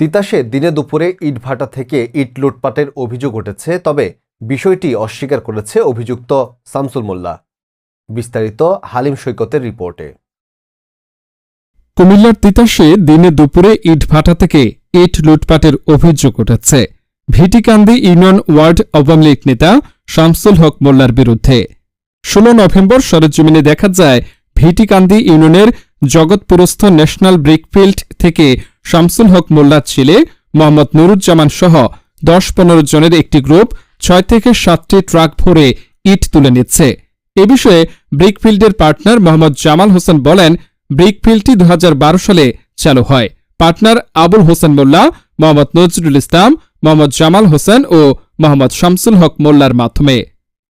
তিতাসে দিনে দুপুরে ইটভাটা থেকে ইট লুটপাটের অভিযোগ উঠেছে, তবে বিষয়টি অস্বীকার করেছে অভিযুক্ত শামসুল মোল্লা। বিস্তারিত হালিম সৈকতের রিপোর্টে। কুমিল্লার তিতাসে দিনে দুপুরে ইট ভাটা থেকে ইট লুটপাটের অভিযোগ উঠেছে। ভিটিকান্দি ইউনিয়ন ওয়ার্ড আওয়ামী লীগ নেতা শামসুল হক মোল্লার বিরুদ্ধে। ষোলো নভেম্বর সরেজমিনে দেখা যায়, ভিটিকান্দি ইউনিয়নের জগৎপুরস্থ ন্যাশনাল ব্রিকফিল্ড থেকে শামসুল হক মোল্লার ছেলে মোহাম্মদ নুরুজ্জামান সহ দশ পনেরো জনের একটি গ্রুপ ছয় থেকে সাতটি ট্রাক ভরে ইট তুলে নিচ্ছে। এ বিষয়ে ব্রিকফিল্ডের পার্টনার মোহাম্মদ জামাল হোসেন বলেন, ব্রিকফিল্ডটি দু হাজার বারো সালে চালু হয়। পার্টনার আবুল হোসেন মোল্লা, মোহাম্মদ নজরুল ইসলাম, মোহাম্মদ জামাল হোসেন ও মোহাম্মদ শামসুল হক মোল্লার মাধ্যমে।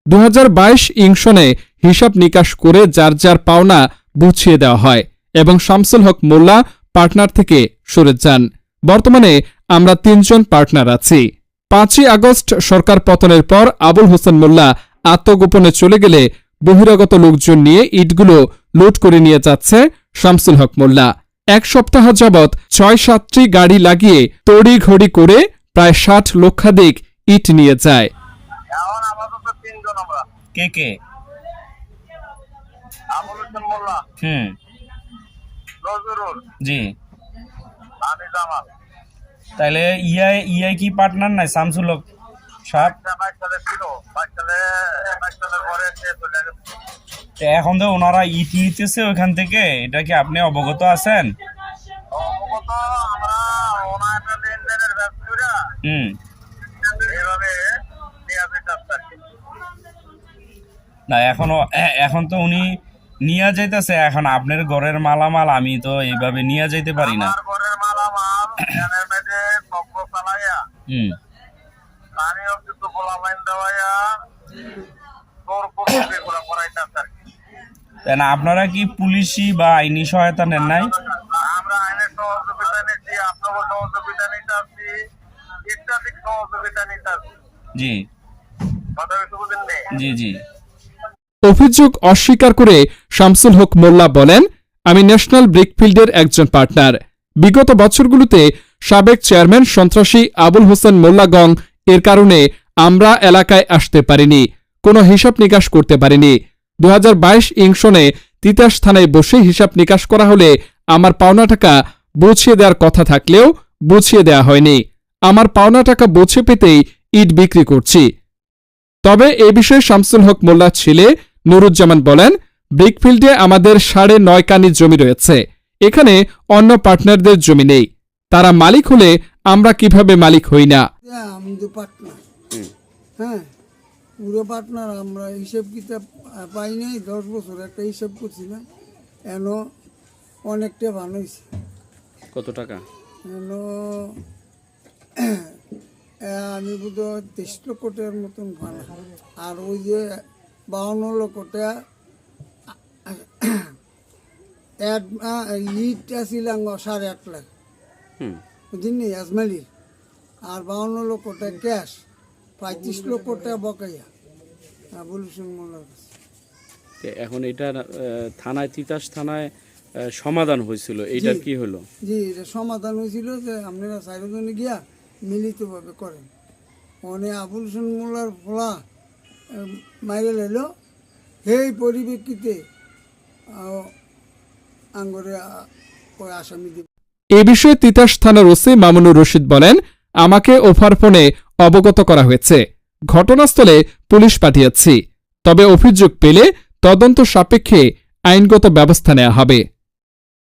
দু হাজার বাইশ ইংশনে হিসাব নিকাশ করে যার যার পাওনা বুঝিয়ে দেওয়া হয়। এবং শামসুল হক মোল্লা পার্টনার থেকে সরে যান। বর্তমানে আমরা তিনজন পার্টনার আছি। পাঁচই আগস্ট সরকার পতনের পর আবুল হোসেন মোল্লা আত্মগোপনে চলে গেলে বহিরাগত লোকজন নিয়ে ইটগুলো লুট করে নিয়ে যাচ্ছে শামসুল হক মোল্লা। এক সপ্তাহ যাবৎ ছয় সাতটি গাড়ি লাগিয়ে তড়ি ঘড়ি করে প্রায় ষাট লক্ষাধিক ইট নিয়ে যায়। কে কে? আবুল হোসেন মোল্লা। হুম। নজরুল। জি। আমি জামাল। তাইলে ইআই ইআই কি পার্টনার নাই? শামসুল হক সাহেব? এখন তো ওনারা ওখান থেকে। এটা কি আপনি অবগত আছেন? অবগত আমরা ওনার লেনদেনের ব্যবসা হুম। কি না এখনও এখন তো উনি নিয়ে যাইতেছে এখন আপনার ঘরের মালামাল আমি তো এইভাবে নিয়ে যাইতে পারি না। তাই না আপনারা কি পুলিশি বা আইনি সহায়তা নেন নাই? আমরা আইনের সহযোগিতা নিচ্ছি আপনারও সহযোগিতা নিতে আসছি ইত্যাদিক সহযোগিতা নিতে আসছি। জি। জি জি। অভিযোগ অস্বীকার করে শামসুল হক মোল্লা বলেন, আমি ন্যাশনাল ব্রিকফিল্ডের একজন পার্টনার। বিগত বছরগুলোতে সাবেক চেয়ারম্যান সন্ত্রাসী আবুল হোসেন মোল্লাগং এর কারণে আমরা এলাকায় আসতে পারিনি, কোনো হিসাব নিকাশ করতে পারিনি। দু হাজার ইংশনে তিতাস থানায় বসে হিসাব নিকাশ করা হলে আমার পাওনা টাকা বুঝিয়ে দেওয়ার কথা থাকলেও বুঝিয়ে দেওয়া হয়নি। আমার পাওনা টাকা বুঝে পেতেই ইট বিক্রি করছি। তবে এ বিষয়ে শামসুল হক মোল্লার ছেলে নুরুজ্জামান বলেন ব্রিকফিল্ডে আমাদের সাড়ে নয় কানি জমি রয়েছে। এখানে অন্য পার্টনারদের জমি নেই। তারা মালিক হলে আমরা কীভাবে মালিক হই না? হ্যাঁ আমি তো পার্টনার। হ্যাঁ পুরো পার্টনার আমরা হিসেব কিতাব পাই নাই দশ বছর একটা হিসাব করছিলাম এন অনেকটা ভালো হয়েছে কত টাকা? এন আমি বোধ হয় তেইশ লক্ষ টাকার মতন ভালো। আর ওই যে বাউন্ন লক্ষ টাকা। এক ইট আসিলাম সাড়ে আট লাখ। বুঝলি আজমালির আর বাউন্ন লক্ষ টাকা ক্যাশ। পঁয়ত্রিশ লক্ষ টাকা বকাইয়া বলুন মোল্লার কাছে। এখন এটা থানায় তিতাস থানায় সমাধান হয়েছিল। এইটার জি। কি হলো? জি এটা সমাধান হয়েছিল যে আপনারা চারিজনে গিয়া মিলিতভাবে করেন। মানে আবুল হোসেন মোল্লার ফলা মাইরে লাইল সেই পরিপ্রেক্ষিতে আঙ্গরে ওই আসামি দিব। এ বিষয়ে তিতাস থানার ওসি মামুনুর রশিদ বলেন, আমাকে ওভার ফোনে অবগত করা হয়েছে। ঘটনাস্থলে পুলিশ পাঠিয়েছি। তবে অভিযোগ পেলে তদন্ত সাপেক্ষে আইনগত ব্যবস্থা নেওয়া হবে।